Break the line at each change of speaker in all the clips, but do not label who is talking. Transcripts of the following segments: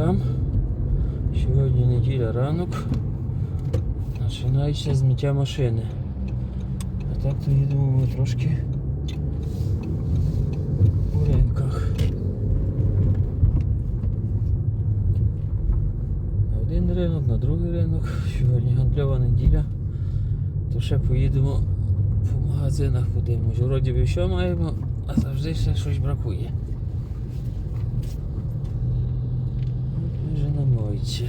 ринкам. Сьогодні неділя ранок. Починається з миття машини. А так то їдемо ми трошки по ринках. На один ринок, на другий ринок. Сьогодні гандльова неділя. То ще поїдемо по магазинах подивимось. Вроді би що маємо, а завжди ще щось бракує. Ми вже на мойці.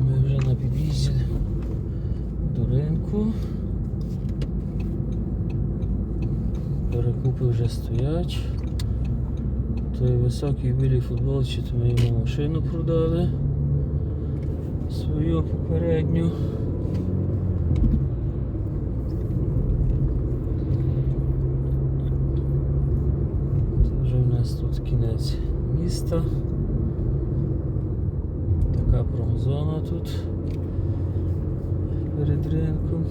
Ми вже на під'їзді до. Перекупи вже стоять. Той високий білій футболці, то ми йому машину продали. Свою попередню. Це вже в нас тут кінець міста. Така промзона тут ринком.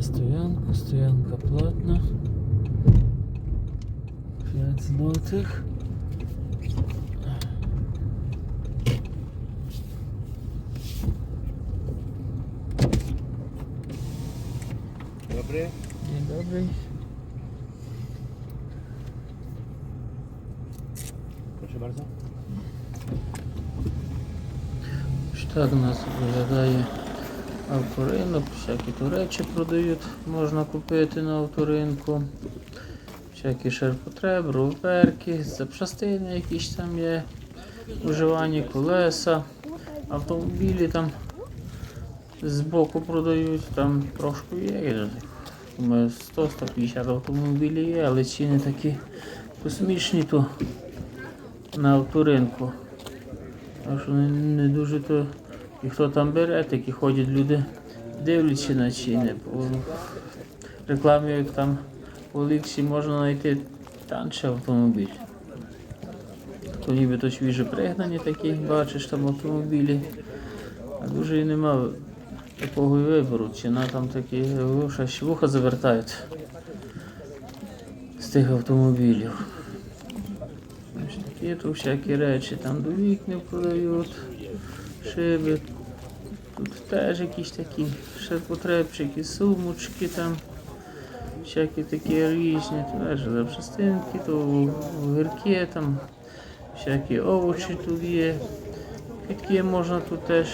Стоянку, стоянка платна. 5 злотих.
Dobry.
Dzień dobry.
Proszę bardzo.
Ось так у нас виглядає авторинок. Всякі тут речі продають, можна купити на авторинку. Всякі ширпотреб, руверки, запчастини якісь там є, вживані колеса, автомобілі там збоку продають, там трошки є. Думаю, 100-150 автомобілів є, але ціни такі космічні то на авторинку. Так що не, не дуже то. І хто там бере, такі ходять люди, дивляться на ціни. По рекламі, як там по Оліксі можна знайти танчий автомобіль. То нібито свіже пригнані такі, бачиш там автомобілі. А дуже і нема такого і вибору. Ціна там такі вуха, вуха завертають з тих автомобілів. Такі тут всякі речі, там до вікнів продають, шиби. Тут теж якісь такі ширпотребчики, сумочки там, всякі такі різні, теж запчастинки, то огірки там, всякі овочі тут є. Квітки можна тут теж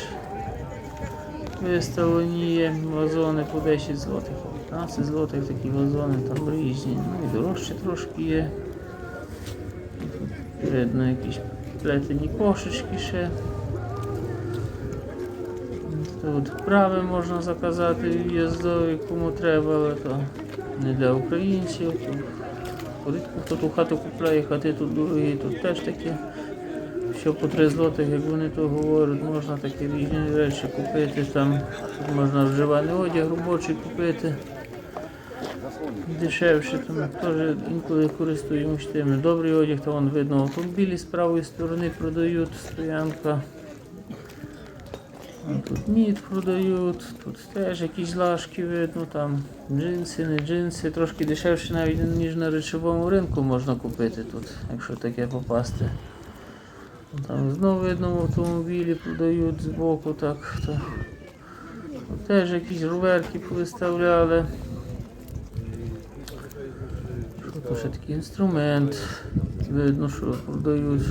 виставлені є, вазони по 10 злотих, 15 злотих такі вазони там різні, ну і дорожчі трошки є. Видно якісь плетені кошечки ще. Тут прави можна заказати в'їздові, кому треба, але то не для українців. Рідко хто ту хату купляє, хати тут дорогі, тут теж такі. Що по 3 злотих, як вони то говорять, можна такі різні речі купити. Там можна вживаний одяг робочий купити. Дешевше, там теж інколи користуємось тими. Добрий одяг, то видно автомобілі з правої сторони продають, стоянка. Тут мід продають, тут теж якісь лашки видно, там джинси, не джинси, трошки дешевше навіть ніж на речовому ринку можна купити тут, якщо таке попасти. Там знову в автомобілі продають збоку так. То. Теж якісь руверки повиставляли. Що то ще такий інструмент. Видно, що продають.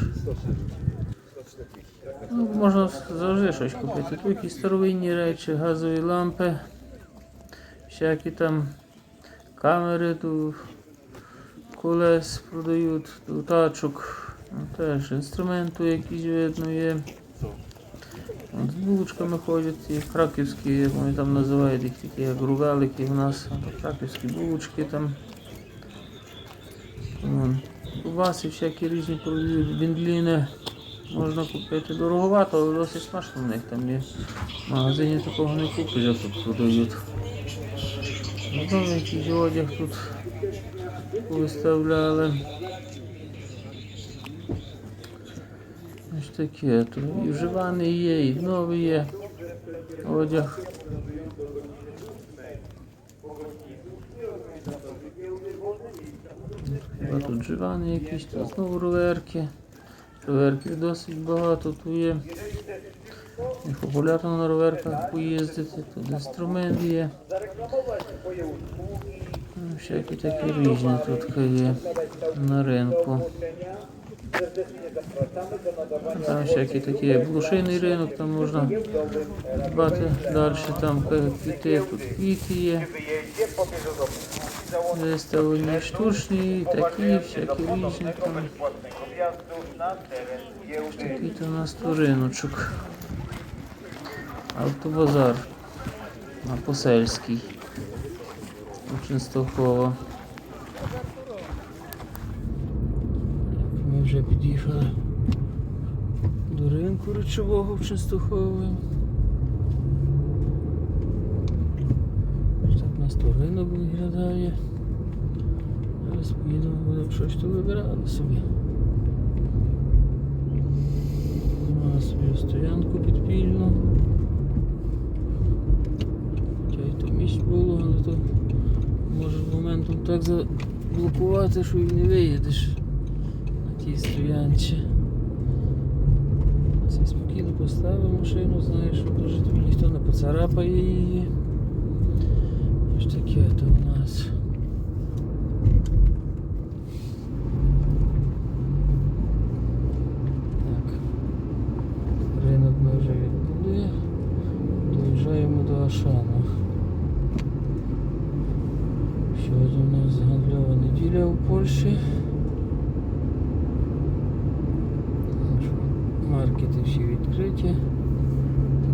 Ну, можна завжди щось купити. Тут якісь старовинні речі, газові лампи, всякі там камери тут колес продають, тут тачок, ну, теж інструменту якісь видно є. З булочками ходять, ті краківські, як вони там називають, їх такі як ругалики в нас, краківські булочки там. Вон, Кубаси всякі різні біндліни. Можна купити дороговато, але досить смачно в них там є. В магазині такого не купиш, а тут продають. Знову якийсь одяг тут виставляли. Ось таке. Тут і вживаний є, і новий є одяг. Тут вживаний якісь, тут знову роверки. Роверків досить багато тут є. І популярно на роверках поїздити, тут інструмент є. Ну, Всякі такі різні тут є на ринку. Там всякі такі блошиний ринок, там можна дбати далі, там квіти, тут квіти є. Виставлені штучні, такі, всякі різні там. Такий то у нас то риночок. Автобазар на Посельській. У Ченстохова. Ми вже під'їхали до ринку речового в Ченстохові. Так у нас то ринок виглядає. Зараз поїдемо, будемо щось то вибирати собі. Маю собі стоянку підпільну. Хоча й то місць було, але то може моментом так заблокувати, що і не виїдеш на тій стоянці. Це спокійно поставив машину, знаєш, дуже тобі ніхто не поцарапає її. Ось таке то у нас. Так. Ринок ми вже відбули. Доїжджаємо до Ашану. Сьогодні у нас гандльова неділя у Польщі. Так що Маркети всі відкриті.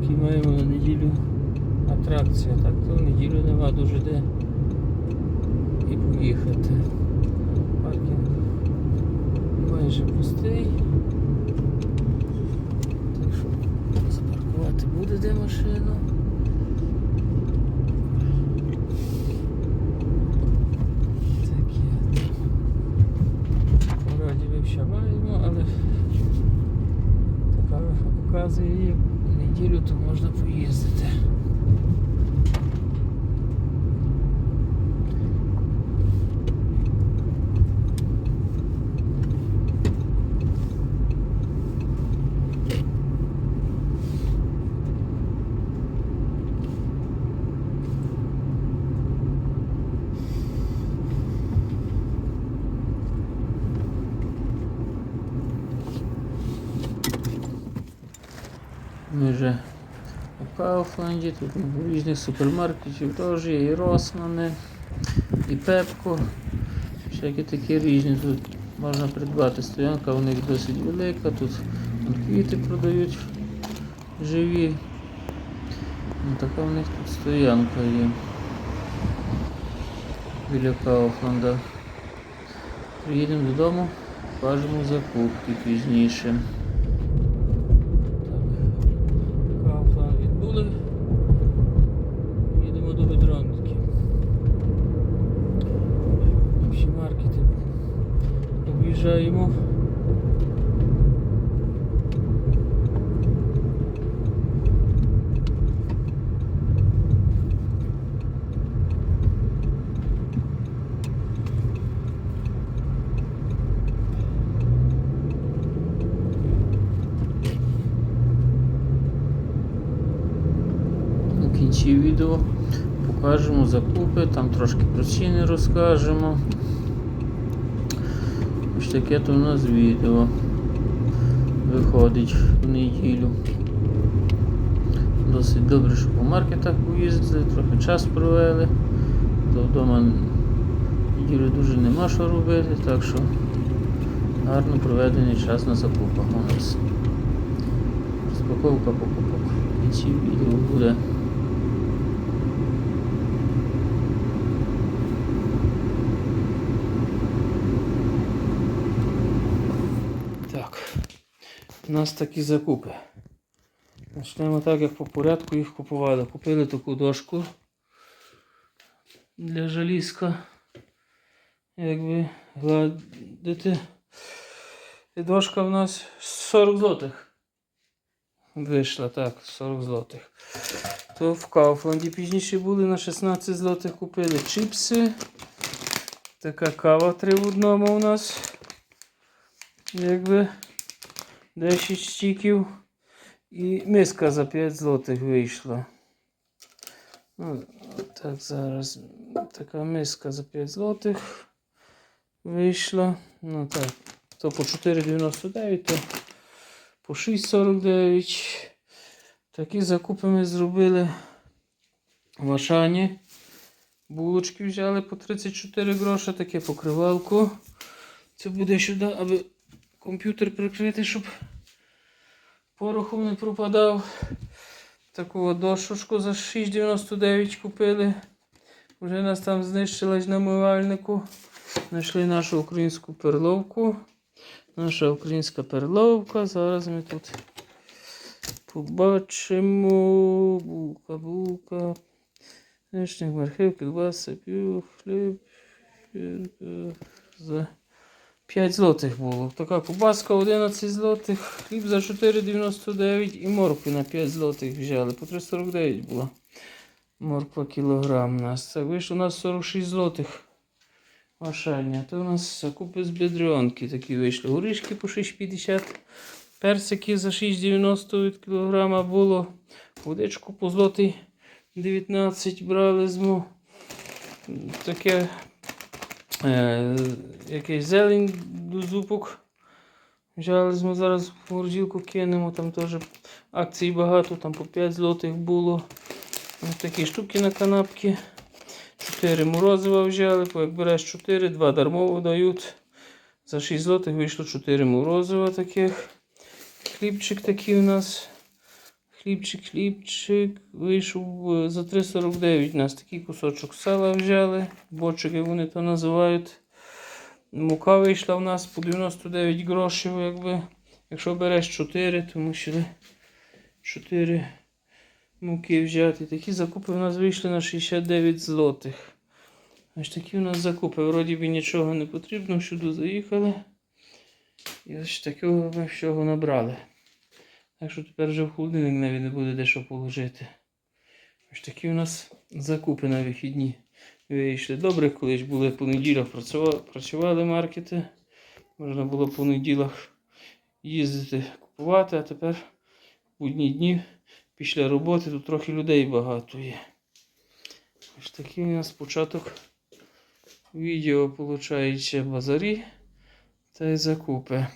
Такі маємо на неділю атракція. Так то неділю нема дуже де і поїхати. Паркінг майже пустий. Так що запаркувати буде де машину. Таке. Вроді би все маємо, але така оказія є. Неділю то можна поїздити. Ми вже у Кауфланді, тут в різних супермаркетів теж є і Росмани, і Пепко. Всякі такі різні. Тут можна придбати стоянка, у них досить велика, тут квіти продають живі. Ну, така у них тут стоянка є. Біля Кауфланда. Приїдемо додому, покажемо закупки пізніше. Так. Кауфланд відбули. Їдемо до Бедронки. Всі маркети об'їжджаємо. У відео покажемо закупи, там трошки про ціни виходить в неділю. Досить добре, що по маркетах поїздили, трохи час провели. То вдома неділю дуже нема що робити, так що гарно проведений час на закупах у нас. Розпаковка покупок. В кінці відео буде. Так, у нас такі закупи. Почнемо так, як по порядку їх купували. Купили таку дошку для жалізка. Якби гладити. І дошка в нас 40 злотих. Вийшла так, 40 злотих. То в Кауфланді пізніше були на 16 злотих купили чіпси. Така кава три в одному у нас. Якби 10 стіків. І миска за 5 злотих вийшла. Ну, так, зараз така миска за 5 злотих вийшла. Ну так, то по 4,99, то по 6,49. Такі закупи ми зробили в Ашані. Булочки взяли по 34 гроші, таке покривалку. Це буде сюди, аби комп'ютер прикрити, щоб порохом не пропадав. Таку дошечку за 6,99 купили. Вже нас там знищилась на мивальнику. Знайшли нашу українську перловку. Наша українська перловка. Зараз ми тут побачимо. Булка, булка. Нижник, морхив, кілбаса, пів, хліб. За 5 злотих було. Така кубаска 11 злотих, хліб за 4,99 і моркву на 5 злотих взяли. По 3,49 була. Морква кілограм у нас. Це вийшло у нас 46 злотих. Машальня. То у нас закупи з бедренки такі вийшли. Горішки по 6,50. Персики за 6,90 від кілограма було. Водичку по злотий 19 брали зму. Таке е, якийсь зелень до зупок. Взяли ми зараз в морозилку кинемо, там теж акцій багато, там по 5 злотих було. Ось такі штуки на канапки. 4 морозива взяли, як береш 4, 2 дармово дають. За 6 злотих вийшло 4 морозива таких. Хлібчик такий у нас. Хлібчик, хлібчик. Вийшов е, за 3,49 у нас такий кусочок сала взяли. Бочики вони то називають. Мука вийшла у нас по 99 грошів, якби. Якщо береш 4, то мусили 4 муки взяти. Такі закупи у нас вийшли на 69 злотих. Ось такі у нас закупи. Вроді би нічого не потрібно, всюди заїхали. І ось такого ми всього набрали. Так що тепер вже в холодильник навіть не буде де що положити. Ось такі у нас закупи на вихідні вийшли. Добре, колись були по неділях працювали, маркети. Можна було по неділях їздити купувати, а тепер в будні дні після роботи тут трохи людей багато є. Ось такий у нас початок відео виходить базарі та й закупи.